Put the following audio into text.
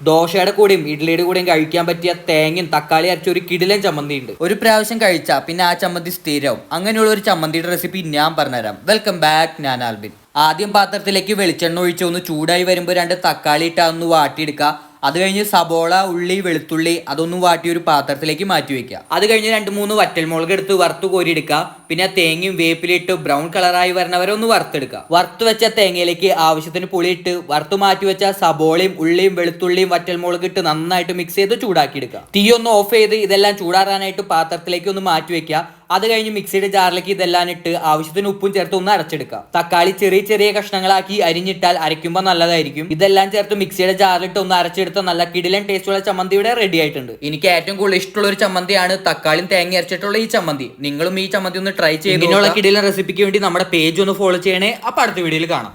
ദോശയുടെ കൂടെയും ഇഡ്ഡലിയുടെ കൂടെയും കഴിക്കാൻ പറ്റിയ തേങ്ങയും തക്കാളി അരച്ച ഒരു കിടിലൻ ചമ്മന്തി ഉണ്ട് ഒരു പ്രാവശ്യം കഴിച്ചാൽ പിന്നെ ആ ചമ്മന്തി സ്ഥിരവും. അങ്ങനെയുള്ള ഒരു ചമ്മന്തിയുടെ റെസിപ്പി ഞാൻ പറഞ്ഞുതരാം. വെൽക്കം ബാക്ക് ഞാൻ ആൽബിൻ. ആദ്യം പാത്രത്തിലേക്ക് വെളിച്ചെണ്ണ ഒഴിച്ച് ഒന്ന് ചൂടായി വരുമ്പോൾ രണ്ട് തക്കാളി ഇട്ടാ ഒന്ന് വാട്ടിയെടുക്കുക അത് കഴിഞ്ഞ് സബോള ഉള്ളി വെളുത്തുള്ളി അതൊന്നും വാട്ടി ഒരു പാത്രത്തിലേക്ക് മാറ്റി വെക്കുക. അത് കഴിഞ്ഞ് രണ്ട് മൂന്ന് വറ്റൽമുളക് എടുത്ത് വറുത്ത് കോരിയെടുക്കുക പിന്നെ തേങ്ങയും വേപ്പിലിട്ട് ബ്രൗൺ കളറായി വരണവരെ ഒന്ന് വറുത്തെടുക്കുക. വറുത്ത് വെച്ച തേങ്ങയിലേക്ക് ആവശ്യത്തിന് പുളിയിട്ട് വറുത്ത് മാറ്റി വെച്ച സബോളയും ഉള്ളിയും വെളുത്തുള്ളിയും വറ്റൽമുളക് ഇട്ട് നന്നായിട്ട് മിക്സ് ചെയ്ത് ചൂടാക്കി എടുക്കുക. തീ ഒന്ന് ഓഫ് ചെയ്ത് ഇതെല്ലാം ചൂടാറാനായിട്ട് പാത്രത്തിലേക്ക് ഒന്ന് മാറ്റി വെക്കുക. അത് കഴിഞ്ഞ് മിക്സിയുടെ ജാറിലേക്ക് ഇതെല്ലാം ഇട്ട് ആവശ്യത്തിന് ഉപ്പും ചേർത്ത് ഒന്ന് അരച്ചെടുക്കാം. തക്കാളി ചെറിയ ചെറിയ കഷ്ണങ്ങളാക്കി അരിഞ്ഞിട്ടാൽ അരയ്ക്കുമ്പോൾ നല്ലതായിരിക്കും. ഇതെല്ലാം ചേർത്ത് മിക്സിയുടെ ജാറിലിട്ട് ഒന്ന് അരച്ചെടുത്ത നല്ല കിടിലൻ ടേസ്റ്റുള്ള ചമ്മന്തി ഇവിടെ റെഡി ആയിട്ടുണ്ട്. എനിക്ക് ഏറ്റവും കൂടുതൽ ഇഷ്ടമുള്ള ഒരു ചമ്മന്തിയാണ് തക്കാളിയും തേങ്ങ അരച്ചിട്ടുള്ള ഈ ചമ്മന്തി. നിങ്ങളും ഈ ചമ്മന്തി ഒന്ന് ട്രൈ ചെയ്ത് ഇങ്ങനെയുള്ള കിടിലൻ റെസിപ്പിക്ക് വേണ്ടി നമ്മുടെ പേജ് ഒന്ന് ഫോളോ ചെയ്യണേ. അപ്പൊ അടുത്ത വീഡിയോയിൽ കാണാം.